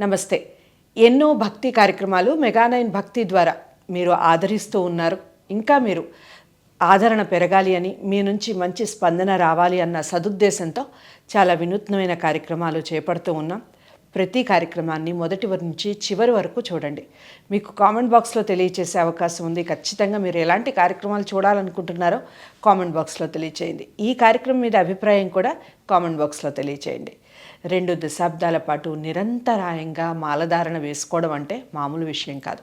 నమస్తే. ఎన్నో భక్తి కార్యక్రమాలు మెగానైన్ భక్తి ద్వారా మీరు ఆదరిస్తూ ఉన్నారు. ఇంకా మీరు ఆదరణ పెరగాలి అని మీ నుంచి మంచి స్పందన రావాలి అన్న సదుద్దేశంతో చాలా వినూత్నమైన కార్యక్రమాలు చేపడుతూ ఉన్నాం. ప్రతి కార్యక్రమాన్ని మొదటి నుంచి చివరి వరకు చూడండి. మీకు కామెంట్ బాక్స్లో తెలియచేసే అవకాశం ఉంది. ఖచ్చితంగా మీరు ఎలాంటి కార్యక్రమాలు చూడాలనుకుంటున్నారో కామెంట్ బాక్స్లో తెలియచేయండి. ఈ కార్యక్రమం మీద అభిప్రాయం కూడా కామెంట్ బాక్స్లో తెలియచేయండి. రెండు దశాబ్దాల పాటు నిరంతరాయంగా మాలధారణ వేసుకోవడం అంటే మామూలు విషయం కాదు.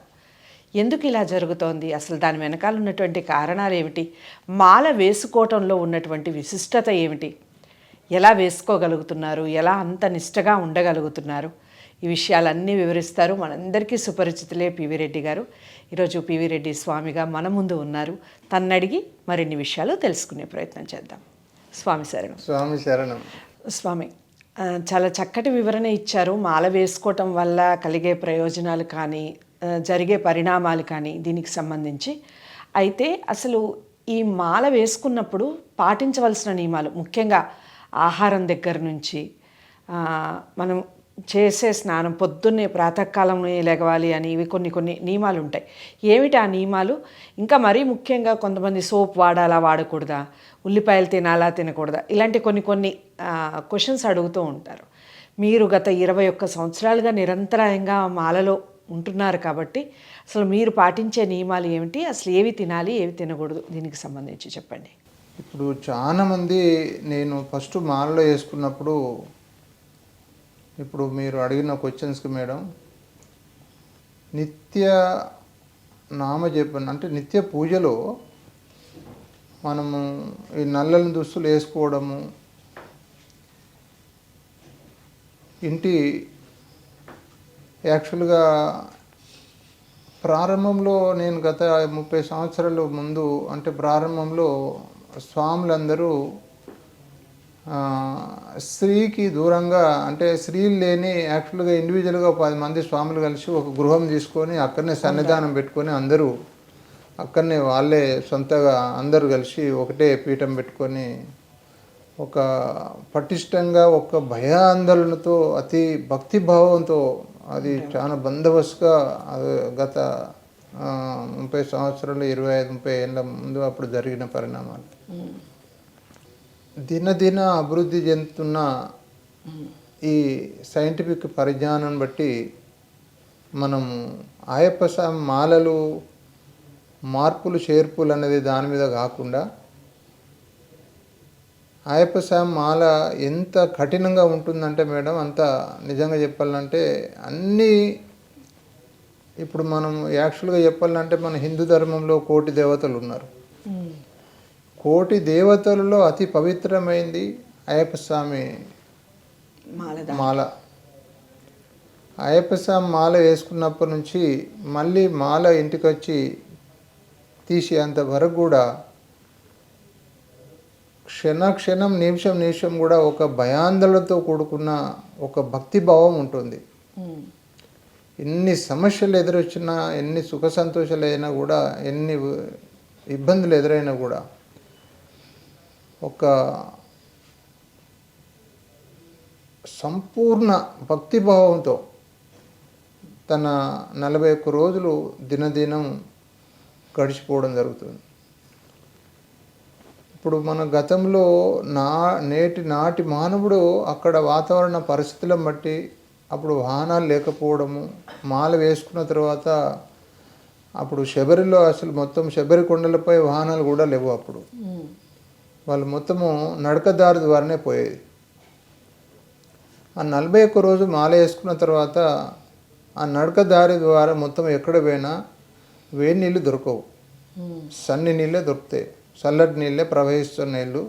ఎందుకు ఇలా జరుగుతోంది? అసలు దాని వెనకాల ఉన్నటువంటి కారణాలు ఏమిటి? మాల వేసుకోవటంలో ఉన్నటువంటి విశిష్టత ఏమిటి? ఎలా వేసుకోగలుగుతున్నారు? ఎలా అంత నిష్టగా ఉండగలుగుతున్నారు? ఈ విషయాలన్నీ వివరిస్తారు మనందరికీ సుపరిచితులే పివి రెడ్డి గారు. ఈరోజు పివి రెడ్డి స్వామిగా మన ముందు ఉన్నారు. తన్ను అడిగి మరిన్ని విషయాలు తెలుసుకునే ప్రయత్నం చేద్దాం. స్వామి శరణం. స్వామి శరణం. స్వామి చాలా చక్కటి వివరణ ఇచ్చారు. మాల వేసుకోవటం వల్ల కలిగే ప్రయోజనాలు కానీ జరిగే పరిణామాలు కానీ దీనికి సంబంధించి. అయితే అసలు ఈ మాల వేసుకున్నప్పుడు పాటించవలసిన నియమాలు ముఖ్యంగా ఆహారం దగ్గర నుంచి మనం చేసే స్నానం పొద్దున్నే ప్రాతకాలం లెగవాలి అని ఇవి కొన్ని కొన్ని నియమాలు ఉంటాయి ఏమిటి ఆ నియమాలు? ఇంకా మరీ ముఖ్యంగా కొంతమంది సోప్ వాడాలా వాడకూడదా? ఉల్లిపాయలు తినాలా తినకూడదా? ఇలాంటి కొన్ని కొన్ని క్వశ్చన్స్ అడుగుతూ ఉంటారు. మీరు గత ఇరవై ఒక్క సంవత్సరాలుగా నిరంతరాయంగా మాలలో ఉంటున్నారు కాబట్టి అసలు మీరు పాటించే నియమాలు ఏమిటి? అసలు ఏవి తినాలి ఏవి తినకూడదు? దీనికి సంబంధించి చెప్పండి. ఇప్పుడు చాలామంది నేను ఫస్ట్ మాలలో వేసుకున్నప్పుడు ఇప్పుడు మీరు అడిగిన క్వశ్చన్స్కి మేడం నిత్య నామజపం అంటే నిత్య పూజలో మనము ఈ నల్లని దుస్తులు వేసుకోవడము ఇంటి యాక్చువల్గా ప్రారంభంలో నేను గత ముప్పై సంవత్సరాల ముందు అంటే ప్రారంభంలో స్వాములందరూ స్త్రీకి దూరంగా అంటే స్త్రీలు లేని యాక్చువల్గా ఇండివిజువల్గా పది మంది స్వాములు కలిసి ఒక గృహం తీసుకొని అక్కడనే సన్నిధానం పెట్టుకొని అందరూ అక్కడనే వాళ్ళే సొంతగా అందరూ కలిసి ఒకటే పీఠం పెట్టుకొని ఒక పటిష్టంగా ఒక భయాందోళనతో అతి భక్తిభావంతో అది చాలా బందోబస్తుగా అది గత ముప్పై సంవత్సరాలు ఇరవై ఐదు ముప్పై ఏళ్ళ ముందు అప్పుడు జరిగిన పరిణామాలు. దినదిన అభివృద్ధి చెందుతున్న ఈ సైంటిఫిక్ పరిజ్ఞానం బట్టి మనం ఆయప్ప మాలలు మార్పులు చేర్పులు అనేది దాని మీద కాకుండా ఆయప్ప స్వామి మాల ఎంత కఠినంగా ఉంటుందంటే మేడం అంత నిజంగా చెప్పాలంటే అన్నీ ఇప్పుడు మనం యాక్చువల్గా చెప్పాలంటే మన హిందూ ధర్మంలో కోటి దేవతలు ఉన్నారు. కోటి దేవతలలో అతి పవిత్రమైంది అయ్యప్ప స్వామి మాల. అయ్యప్ప స్వామి మాల వేసుకున్నప్పటి నుంచి మళ్ళీ మాల ఇంటికి వచ్చి తీసేంత వరకు కూడా క్షణ క్షణం నిమిషం నిమిషం కూడా ఒక భయాందోళనతో కూడుకున్న ఒక భక్తి భావం ఉంటుంది ఎన్ని సమస్యలు ఎదురొచ్చినా ఎన్ని సుఖ సంతోషాలు అయినా కూడా ఎన్ని ఇబ్బందులు ఎదురైనా కూడా ఒక సంపూర్ణ భక్తిభావంతో తన నలభై ఒక్క రోజులు దినదినం గడిచిపోవడం జరుగుతుంది. ఇప్పుడు మన గతంలో నా నేటి నాటి మానవుడు అక్కడ వాతావరణ పరిస్థితులను బట్టి అప్పుడు వాహనాలు లేకపోవడము మాల వేసుకున్న తర్వాత అప్పుడు శబరిలో అసలు మొత్తం శబరి కొండలపై వాహనాలు కూడా లేవు అప్పుడు. వాళ్ళు మొత్తము నడకదారి ద్వారానే పోయేది. ఆ నలభై ఒక్క రోజు మాల వేసుకున్న తర్వాత ఆ నడకదారి ద్వారా మొత్తం ఎక్కడ పోయినా వేడి నీళ్ళు దొరకవు. సన్ని నీళ్ళే దొరుకుతాయి. చల్లటి నీళ్ళే ప్రవహిస్తున్న నీళ్ళు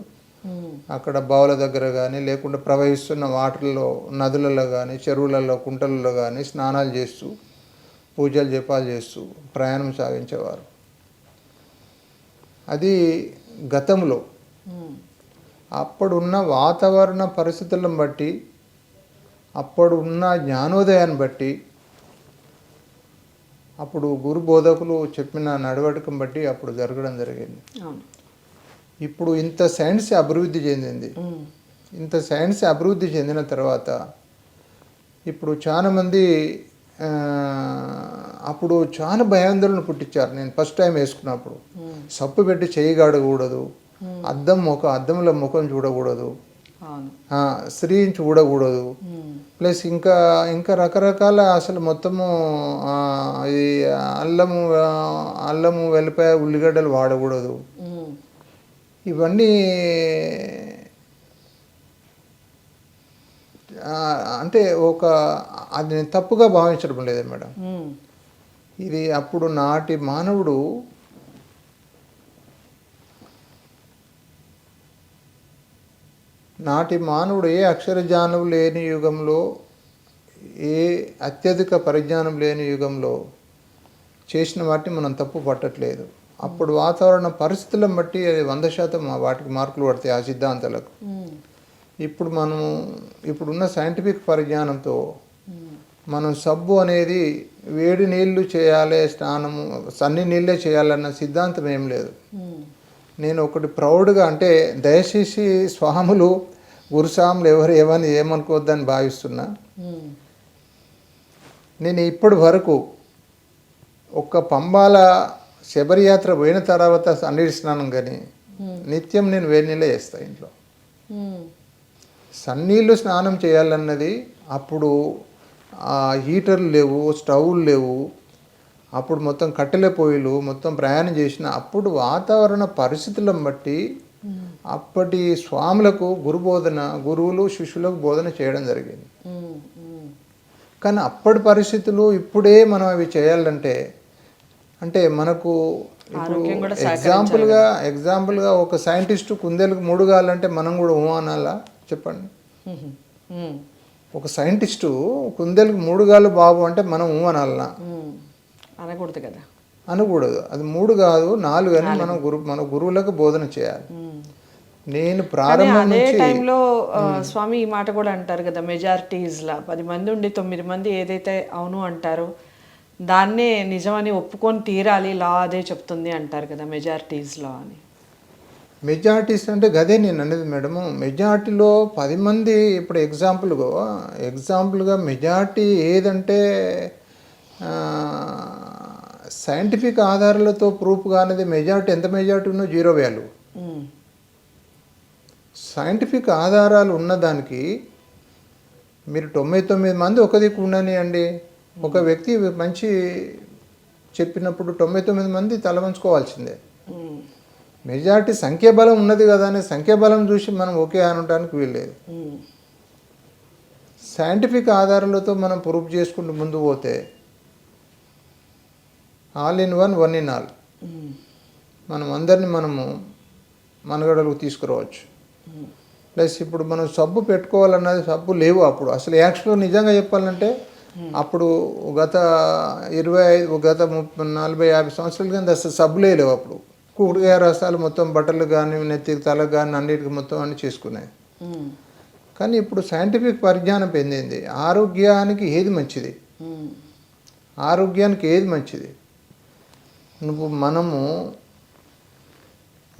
అక్కడ బావుల దగ్గర కానీ లేకుంటే ప్రవహిస్తున్న వాటర్లో నదులలో కానీ చెరువులలో కుంటలలో కానీ స్నానాలు చేస్తూ పూజలు జపాలు చేస్తూ ప్రయాణం సాగించేవారు. అది గతంలో అప్పుడున్న వాతావరణ పరిస్థితులను బట్టి అప్పుడున్న జ్ఞానోదయాన్ని బట్టి అప్పుడు గురు బోధకులు చెప్పిన నడవడికం బట్టి అప్పుడు జరగడం జరిగింది. ఇప్పుడు ఇంత సైన్స్ అభివృద్ధి చెందింది. ఇంత సైన్స్ అభివృద్ధి చెందిన తర్వాత ఇప్పుడు చాలా మంది ఆ, అప్పుడు చాలా భయాందోళన పుట్టించారు. నేను ఫస్ట్ టైం వేసుకున్నప్పుడు. సప్పు పెట్టి చేయి గాడకూడదు. అద్దం ముఖం అద్దంలో ముఖం చూడకూడదు. స్త్రీని చూడకూడదు. ఉమ్, ప్లస్ ఇంకా ఇంకా రకరకాల అసలు మొత్తము ఈ అల్లము అల్లము వెల్లిపాయ ఉల్లిగడ్డలు వాడకూడదు. ఉమ్, ఇవన్నీ అంటే ఒక అది నేను తప్పుగా భావించడం లేదు మేడం. ఇది అప్పుడు నాటి మానవుడు నాటి మానవుడు ఏ అక్షరజ్ఞానం లేని యుగంలో ఏ అత్యధిక పరిజ్ఞానం లేని యుగంలో చేసిన వాటిని మనం తప్పు పట్టట్లేదు. అప్పుడు వాతావరణ పరిస్థితులను బట్టి అది వంద శాతం వాటికి మార్కులు పడతాయి ఆ సిద్ధాంతాలకు. ఇప్పుడు మనము ఇప్పుడున్న సైంటిఫిక్ పరిజ్ఞానంతో మనం సబ్బు అనేది వేడి నీళ్ళు చేయాలి స్నానము సన్ని నీళ్ళే చేయాలన్న సిద్ధాంతం ఏం లేదు. నేను ఒకటి ప్రౌడ్గా అంటే దయచేసి స్వాములు గురుస్వాములు ఎవరు ఏమని ఏమనుకోవద్దని భావిస్తున్నా. ఉమ్, నేను ఇప్పటి వరకు ఒక్క పంబాల శబరియాత్ర పోయిన తర్వాత సన్నీటి స్నానం కానీ నిత్యం నేను వేడి నీళ్ళే చేస్తాను ఇంట్లో. ఉమ్, సన్నీళ్ళు స్నానం చేయాలన్నది అప్పుడు ఆ హీటర్లు లేవు స్టవ్లు లేవు అప్పుడు మొత్తం కట్టెల పొయ్యిలు మొత్తం ప్రయాణం చేసిన అప్పుడు వాతావరణ పరిస్థితులను బట్టి అప్పటి స్వాములకు గురు బోధన గురువులు శిష్యులకు బోధన చేయడం జరిగింది. కానీ అప్పటి పరిస్థితులు ఇప్పుడే మనం అవి చేయాలంటే అంటే మనకు ఇప్పుడు ఎగ్జాంపుల్గా ఎగ్జాంపుల్గా ఒక సైంటిస్టు కుందేలకు మూడు కావాలంటే మనం కూడా ఊ అనాలా? చెప్పండి. ఒక సైంటిస్టు కుందేలకు మూడు గాలు బాబు అంటే మనం ఊ అనాలనా? ఉమ్, అనకూడదు కదా. అనకూడదు. అది మూడు కాదు నాలుగు అని మనం గురు మన గురువులకు బోధన చేయాలి. నేను ప్రారంభం అదే టైంలో స్వామి ఈ మాట కూడా అంటారు కదా మెజారిటీస్ లా పది మంది ఉండి తొమ్మిది మంది ఏదైతే అవును అంటారో దాన్నే నిజమని ఒప్పుకొని తీరాలి లా అదే చెప్తుంది అంటారు కదా మెజారిటీస్ లా అని. మెజార్టీస్ అంటే గదే నేను అనేది మేడము మెజార్టీలో పది మంది ఇప్పుడు ఎగ్జాంపుల్గా ఎగ్జాంపుల్గా మెజార్టీ ఏదంటే సైంటిఫిక్ ఆధారాలతో ప్రూఫ్ కానిది మెజార్టీ ఎంత మెజార్టీ ఉన్నో జీరో వాల్యూ ఉమ్, సైంటిఫిక్ ఆధారాలు ఉన్నదానికి మీరు తొంభై తొమ్మిది మంది ఒక దిక్కు ఉండనియండి. ఒక వ్యక్తి మంచి చెప్పినప్పుడు తొంభై తొమ్మిది మంది తలవంచుకోవాల్సిందే మెజారిటీ సంఖ్యాబలం ఉన్నది కదా అనే సంఖ్యాబలం చూసి మనం ఓకే అనడానికి వీల్లేదు. సైంటిఫిక్ ఆధారాలతో మనం ప్రూఫ్ చేసుకుంటూ ముందు పోతే all in one one in all. మనం అందరిని మనము మనగడలకు తీసుకురావచ్చు. ప్లస్ ఇప్పుడు మనం సబ్బు పెట్టుకోవాలన్నది సబ్బు లేవు అప్పుడు. అసలు యాక్చువల్గా నిజంగా చెప్పాలంటే అప్పుడు గత ఇరవై ఐదు గత ముప్పై నలభై యాభై సంవత్సరాల కింద అసలు సబ్బులే లేవు అప్పుడు. కూడికాయ రసాలు మొత్తం బట్టలు కానీ నెత్తికి తలకు కానీ అన్నిటికి మొత్తం అన్ని చేసుకున్నాయి కానీ ఇప్పుడు సైంటిఫిక్ పరిజ్ఞానం పెందింది? ఆరోగ్యానికి ఏది మంచిది? ఆరోగ్యానికి ఏది మంచిది? నువ్వు మనము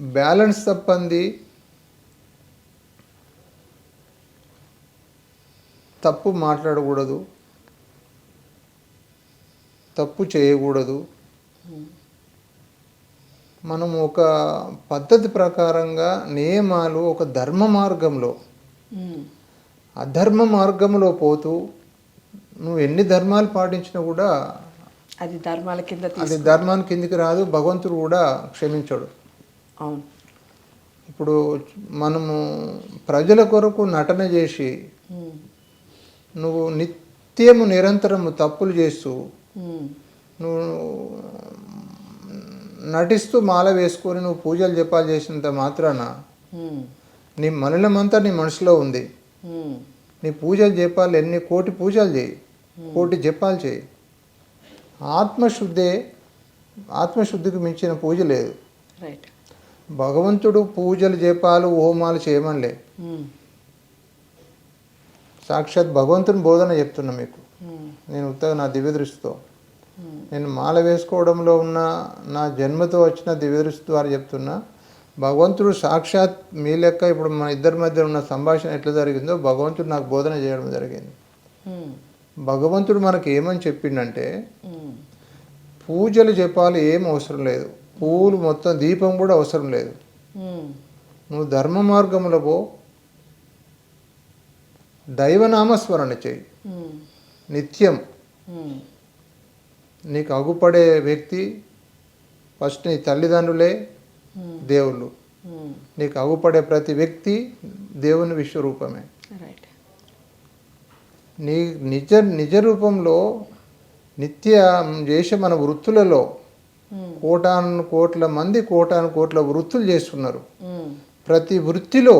బ్యాలెన్స్ తప్పంది తప్పు మాట్లాడకూడదు తప్పు చేయకూడదు. మనం ఒక పద్ధతి ప్రకారంగా నియమాలు ఒక ధర్మ మార్గంలో అధర్మ మార్గంలో పోతూ నువ్వు ఎన్ని ధర్మాలు పాటించినా కూడా అది ధర్మాల కింద అది ధర్మాన్ని కిందికి రాదు భగవంతుడు కూడా క్షమించడు. అవును. ఇప్పుడు మనము ప్రజల కొరకు నటన చేసి నువ్వు నిత్యము నిరంతరము తప్పులు చేస్తూ నువ్వు నటిస్తూ మాల వేసుకొని నువ్వు పూజలు జపాలు చేసినంత మాత్రాన నీ మలినమంతా నీ మనసులో ఉంది. నీ పూజలు జపాలు ఎన్ని కోటి పూజలు చేయి. కోటి జపాలు చేయి. ఆత్మశుద్ధే ఆత్మశుద్ధికి మించిన పూజ లేదు. భగవంతుడు పూజలు జపాలు హోమాలు చేయమనిలే. ఉమ్, సాక్షాత్ భగవంతుని బోధన చెప్తున్నా మీకు. ఉమ్, నేను ఉత్తగా నా దివ్య దృష్టితో. ఉమ్, నేను మాల వేసుకోవడంలో ఉన్న నా జన్మతో వచ్చిన దివ్య దృష్టి ద్వారా చెప్తున్నా భగవంతుడు సాక్షాత్ మీ లెక్క ఇప్పుడు మన ఇద్దరి మధ్య ఉన్న సంభాషణ ఎట్లా జరిగిందో భగవంతుడు నాకు బోధన చేయడం జరిగింది. భగవంతుడు మనకి ఏమని చెప్పిండంటే పూజలు జపాలు ఏం అవసరం లేదు. పూలు మొత్తం దీపం కూడా అవసరం లేదు. నువ్వు ధర్మ మార్గంలో పో. దైవనామస్మరణ చేయి. నిత్యం. నీకు అగుపడే వ్యక్తి ఫస్ట్ నీ తల్లిదండ్రులే దేవుళ్ళు. నీకు అగుపడే ప్రతి వ్యక్తి దేవుని విశ్వరూపమే. నీ నిజ నిజ రూపంలో నిత్య చేసే మన వృత్తులలో కోటాను కోట్ల మంది కోటాను కోట్ల వృత్తులు చేస్తున్నారు. ప్రతి వృత్తిలో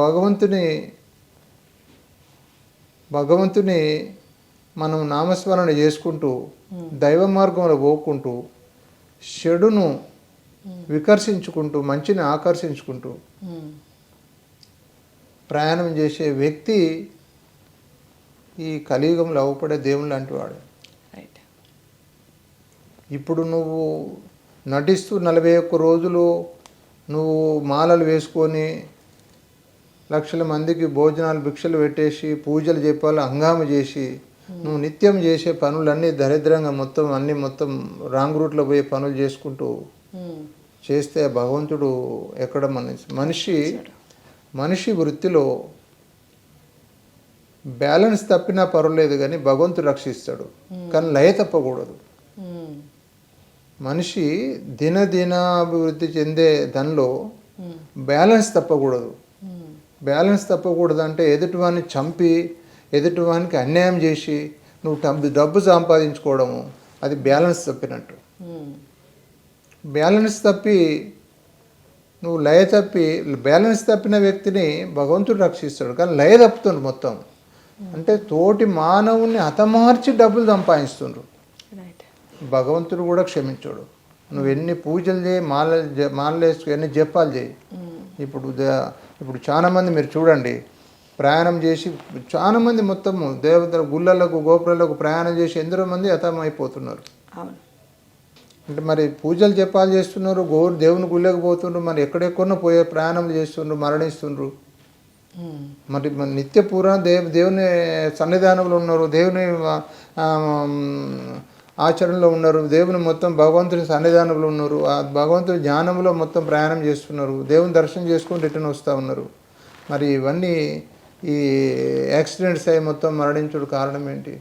భగవంతుని భగవంతుని మనం నామస్మరణ చేసుకుంటూ దైవ మార్గంలో పోకుంటూ చెడును వికర్షించుకుంటూ మంచిని ఆకర్షించుకుంటూ ప్రయాణం చేసే వ్యక్తి ఈ కలియుగంలో అవపడే దేవుని లాంటి వాడు. రైట్ ఇప్పుడు నువ్వు నటిస్తూ నలభై ఒక్క రోజులు నువ్వు మాలలు వేసుకొని లక్షల మందికి భోజనాలు భిక్షలు పెట్టేసి పూజలు చెప్పాలి హంగామ చేసి నువ్వు నిత్యం చేసే పనులన్నీ దరిద్రంగా మొత్తం అన్నీ మొత్తం రాంగ్ రూట్లో పోయే పనులు చేసుకుంటూ చేస్తే భగవంతుడు ఎక్కడ మనిషి మనిషి మనిషి వృత్తిలో బ్యాలెన్స్ తప్పినా పర్వాలేదు కానీ భగవంతుడు రక్షిస్తాడు. కానీ లయ తప్పకూడదు. మనిషి దినదినాభివృద్ధి చెందే దానిలో బ్యాలెన్స్ తప్పకూడదు. బ్యాలెన్స్ తప్పకూడదు అంటే ఎదుటివాన్ని చంపి ఎదుటివానికి అన్యాయం చేసి నువ్వు డబ్బు డబ్బు సంపాదించుకోవడము అది బ్యాలెన్స్ తప్పినట్టు. బ్యాలెన్స్ తప్పి నువ్వు లయ తప్పి బ్యాలెన్స్ తప్పిన వ్యక్తిని భగవంతుడు రక్షిస్తాడు. కానీ లయ తప్పుతుండు మొత్తం. అంటే తోటి మానవుని హతమార్చి డబ్బులు సంపాదిస్తుండ్రు. భగవంతుడు కూడా క్షమించాడు. నువ్వు ఎన్ని పూజలు చేయి మాల మాలలు వేసుకు ఎన్ని జపాలు చేయి. ఇప్పుడు ఇప్పుడు చాలా మంది మీరు చూడండి ప్రయాణం చేసి చాలా మంది మొత్తము దేవతల గుళ్ళలకు గోపురాలకు ప్రయాణం చేసి ఎందరో మంది అవును. అంటే మరి పూజలు జపాలు చేస్తున్నారు గో దేవుని గుళ్ళకి పోతుండ్రు మరి ఎక్కడెక్కడో పోయే ప్రయాణం చేస్తుండ్రు మరణిస్తుండ్రు మరి నిత్య పూర్ణ దేవ దేవుని సన్నిధానంలో ఉన్నారు దేవుని ఆచరణలో ఉన్నారు. దేవుని మొత్తం భగవంతుని సన్నిధానంలో ఉన్నారు. ఆ భగవంతుని జ్ఞానంలో మొత్తం ప్రయాణం చేస్తున్నారు. దేవుని దర్శనం చేసుకొని రిటర్న్ వస్తూ ఉన్నారు. మరి ఇవన్నీ ఈ యాక్సిడెంట్స్ అయి మొత్తం మరణించుడు కారణం ఏంటి?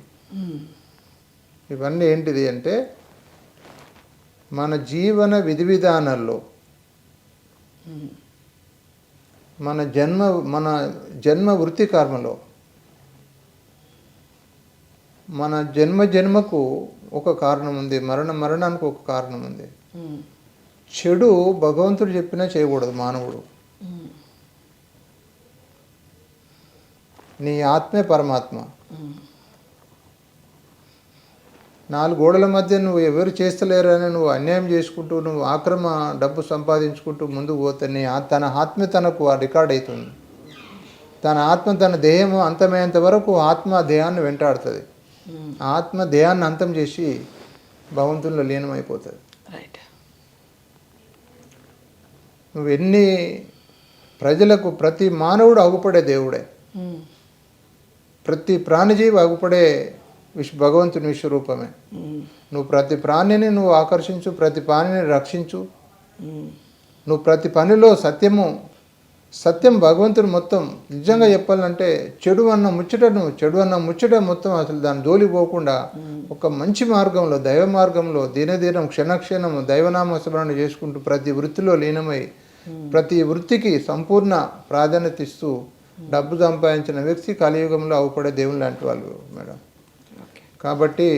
ఇవన్నీ ఏంటిది అంటే మన జీవన విధి విధానాల్లో మన జన్మ మన జన్మ వృత్తి కర్మలో మన జన్మ జన్మకు ఒక కారణం ఉంది. మరణ మరణానికి ఒక కారణం ఉంది. చెడు భగవంతుడు చెప్పినా చేయకూడదు మానవుడు. నీ ఆత్మే పరమాత్మ. నాలుగు గోడల మధ్య నువ్వు ఎవరు చేస్తలేరని నువ్వు అన్యాయం చేసుకుంటూ నువ్వు ఆక్రమ డబ్బు సంపాదించుకుంటూ ముందుకు పోతే నీ ఆ- తన ఆత్మ తనకు ఆ రికార్డ్ అవుతుంది. తన ఆత్మ తన దేహము అంతమయ్యేంత వరకు ఆత్మ దేహాన్ని వెంటాడుతుంది. ఆత్మ దేహాన్ని అంతం చేసి భగవంతుల్లో లీనమైపోతుంది రైట్ నువ్వు ఎన్ని ప్రజలకు ప్రతి మానవుడు అగుపడే దేవుడే. ఉమ్, ప్రతి ప్రాణిజీవి అగుపడే విశ్వ భగవంతుని విశ్వరూపమే. ఉమ్, నువ్వు ప్రతి ప్రాణిని నువ్వు ఆకర్షించు ప్రతి ప్రాణిని రక్షించు. ఉమ్, నువ్వు ప్రతి పనిలో సత్యము సత్యం భగవంతుడు మొత్తం నిజంగా చెప్పాలంటే చెడు అన్న ముచ్చటను చెడు అన్న ముచ్చట మొత్తం అసలు దాని జోలికి పోకుండా ఒక మంచి మార్గంలో దైవ మార్గంలో దినదినం క్షణక్షణం దైవనామ స్మరణ చేసుకుంటూ ప్రతి వృత్తిలో లీనమై ప్రతి వృత్తికి సంపూర్ణ ప్రాధాన్యత ఇస్తూ డబ్బు సంపాదించిన వ్యక్తి కలియుగంలో అవుపడే దేవుని లాంటి వాళ్ళు మేడం. కాబట్టి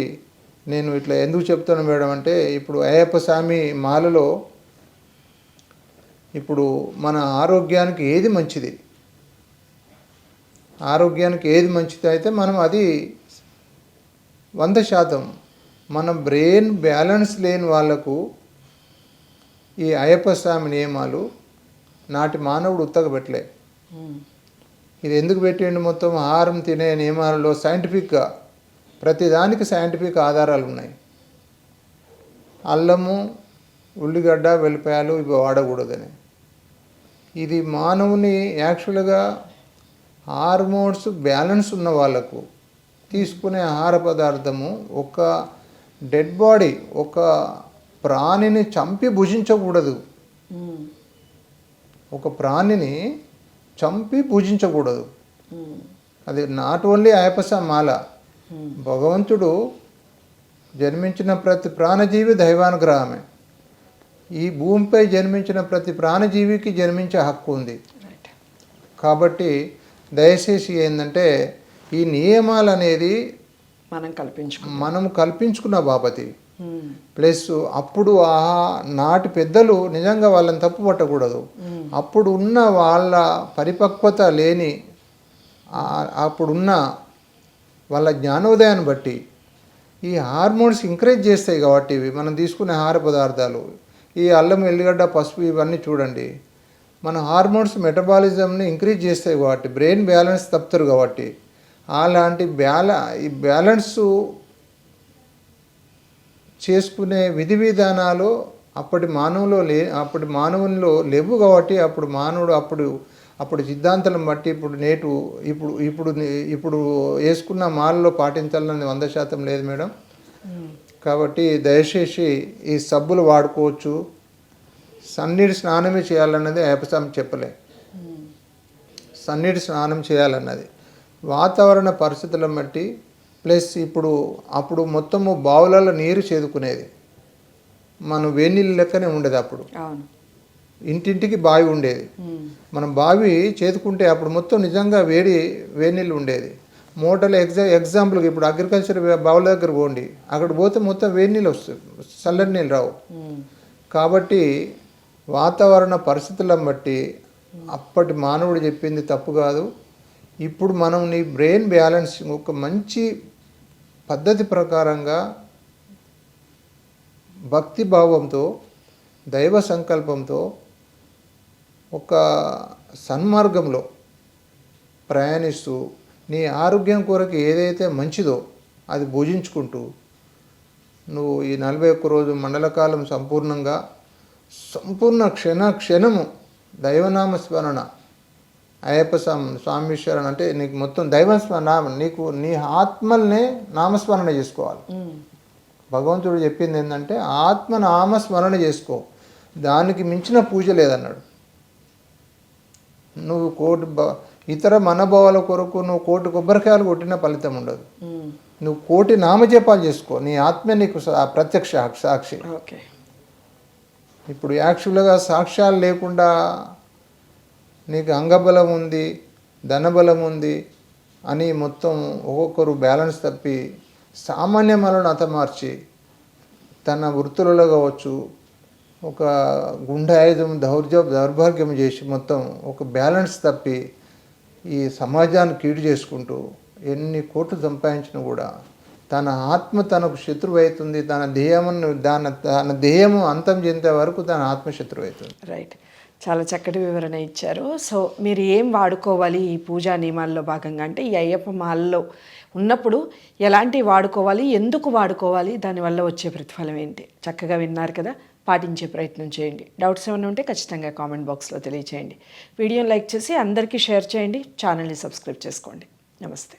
నేను ఇట్లా ఎందుకు చెప్తాను మేడం అంటే ఇప్పుడు అయ్యప్ప స్వామి మాలలో ఇప్పుడు మన ఆరోగ్యానికి ఏది మంచిది? ఆరోగ్యానికి ఏది మంచిది అయితే మనం అది వంద శాతం మన బ్రెయిన్ బ్యాలెన్స్ లేని వాళ్ళకు ఈ అయ్యప్ప స్వామి నియమాలు నాటి మానవుడు ఉత్తగబెట్టలే. ఇది ఎందుకు పెట్టిండు మొత్తం? ఆహారం తినే నియమాలలో సైంటిఫిక్గా ప్రతిదానికి సైంటిఫిక్ ఆధారాలు ఉన్నాయి. అల్లము ఉల్లిగడ్డ వెల్లిపాయలు ఇవి వాడకూడదని. ఇది మానవుని యాక్చువల్గా హార్మోన్స్ బ్యాలెన్స్ ఉన్న వాళ్ళకు తీసుకునే ఆహార పదార్థము ఒక డెడ్ బాడీ ఒక ప్రాణిని చంపి భుజించకూడదు. ఒక ప్రాణిని చంపి పూజించకూడదు. అది నాట్ ఓన్లీ ఆయపస మాల. భగవంతుడు జన్మించిన ప్రతి ప్రాణజీవి దైవానుగ్రహమే ఈ భూమిపై జన్మించిన ప్రతి ప్రాణజీవికి జన్మించే హక్కు ఉంది. కాబట్టి దయచేసి ఏంటంటే ఈ నియమాలు అనేది మనం కల్పించుకో మనం కల్పించుకున్న బాపతి. మ్మ్. ప్లస్ అప్పుడు ఆ నాటి పెద్దలు నిజంగా వాళ్ళని తప్పు పట్టకూడదు. అప్పుడు ఉన్న వాళ్ళ పరిపక్వత లేని అప్పుడున్న వాళ్ళ జ్ఞానోదయాన్ని బట్టి ఈ హార్మోన్స్ ఎంకరేజ్ చేస్తాయి కాబట్టి ఇవి. మనం తీసుకునే ఆహార పదార్థాలు. ఈ అల్లం ఎల్లిగడ్డ పసుపు ఇవన్నీ చూడండి. మన హార్మోన్స్ మెటబాలిజంని ఇంక్రీజ్ చేస్తాయి కాబట్టి బ్రెయిన్ బ్యాలెన్స్ తప్పుతారు కాబట్టి. అలాంటి బ్యాల ఈ బ్యాలెన్స్ చేసుకునే విధి విధానాలు అప్పటి మానవులో లే అప్పటి మానవుల్లో లేవు కాబట్టి అప్పుడు మానవుడు అప్పుడు అప్పుడు సిద్ధాంతాలను బట్టి ఇప్పుడు నేటు ఇప్పుడు ఇప్పుడు ఇప్పుడు వేసుకున్న మాలలో పాటించాలని వంద శాతం లేదు మేడం. కాబట్టి దయచేసి ఈ సబ్బులు వాడుకోవచ్చు. సన్నీటి స్నానమే చేయాలన్నది ఏపసం చెప్పలే. సన్నీటి స్నానం చేయాలన్నది. వాతావరణ పరిస్థితులను బట్టి ప్లస్ ఇప్పుడు అప్పుడు మొత్తము బావులలో నీరు చేదుకునేది. మనం వేనీళ్ళు లెక్కనే ఉండేది అప్పుడు. ఇంటింటికి బావి ఉండేది. మనం బావి చేదుకుంటే అప్పుడు మొత్తం నిజంగా వేడి వేనీళ్ళు ఉండేది. మోటార్లు ఎగ్జా ఎగ్జాంపుల్కి ఇప్పుడు అగ్రికల్చర్ బావుల దగ్గర పోండి. అక్కడ పోతే మొత్తం వేడి నీళ్ళు వస్తాయి చల్లటి నీళ్ళు రావు. కాబట్టి వాతావరణ పరిస్థితులను బట్టి అప్పటి మానవుడు చెప్పింది తప్పు కాదు. ఇప్పుడు మనం నీ బ్రెయిన్ బ్యాలెన్స్ ఒక మంచి పద్ధతి ప్రకారంగా భక్తి భావంతో దైవ సంకల్పంతో ఒక సన్మార్గంలో ప్రయాణిస్తూ నీ ఆరోగ్యం కొరకు ఏదైతే మంచిదో అది భుజించుకుంటూ నువ్వు ఈ నలభై ఒక్క రోజు మండలకాలం సంపూర్ణంగా సంపూర్ణ క్షణ క్షణము దైవనామ స్మరణ అయ్యప్ప స్వామి స్వామీశ్వరణ అంటే నీకు మొత్తం దైవ స్మరణ నీకు నీ ఆత్మల్నే నామస్మరణ చేసుకోవాలి. భగవంతుడు చెప్పింది ఏంటంటే ఆత్మ నామస్మరణ చేసుకో. దానికి మించిన పూజ లేదన్నాడు. నువ్వు కోటి బ- ఇతర మనభావాల కొరకు నువ్వు కోటి కొబ్బరికాయలు కొట్టిన ఫలితం ఉండదు. నువ్వు కోటి నామజపాలు చేసుకో. నీ ఆత్మే నీకు ప్రత్యక్ష సాక్షి. ఓకే. ఇప్పుడు యాక్చువల్గా సాక్ష్యాలు లేకుండా నీకు అంగబలం ఉంది ధనబలం ఉంది అని మొత్తం ఒక్కొక్కరు బ్యాలెన్స్ తప్పి సామాన్య మలను అతమార్చి తన వృత్తులలో కావచ్చు ఒక గుండాయుధం దౌర్జ దౌర్భాగ్యం చేసి మొత్తం ఒక బ్యాలెన్స్ తప్పి ఈ సమాజాన్ని కీడు చేసుకుంటూ ఎన్ని కోట్లు సంపాదించినా కూడా తన ఆత్మ తనకు శత్రువు అవుతుంది తన దేహమును దాని తన దేహము అంతం చెందే వరకు తన ఆత్మ శత్రువు అవుతుంది రైట్ చాలా చక్కటి వివరణ ఇచ్చారు. సో మీరు ఏం వాడుకోవాలి ఈ పూజా నియమాల్లో భాగంగా? అంటే ఈ అయ్యప్ప మాలలో ఉన్నప్పుడు ఎలాంటి వాడుకోవాలి ఎందుకు వాడుకోవాలి? దానివల్ల వచ్చే ప్రతిఫలం ఏంటి? చక్కగా విన్నారు కదా. పాటించే ప్రయత్నం చేయండి. డౌట్స్ ఏమైనా ఉంటే ఖచ్చితంగా కామెంట్ బాక్స్లో తెలియచేయండి. వీడియోని లైక్ చేసి అందరికీ షేర్ చేయండి. ఛానల్ని సబ్స్క్రైబ్ చేసుకోండి. నమస్తే.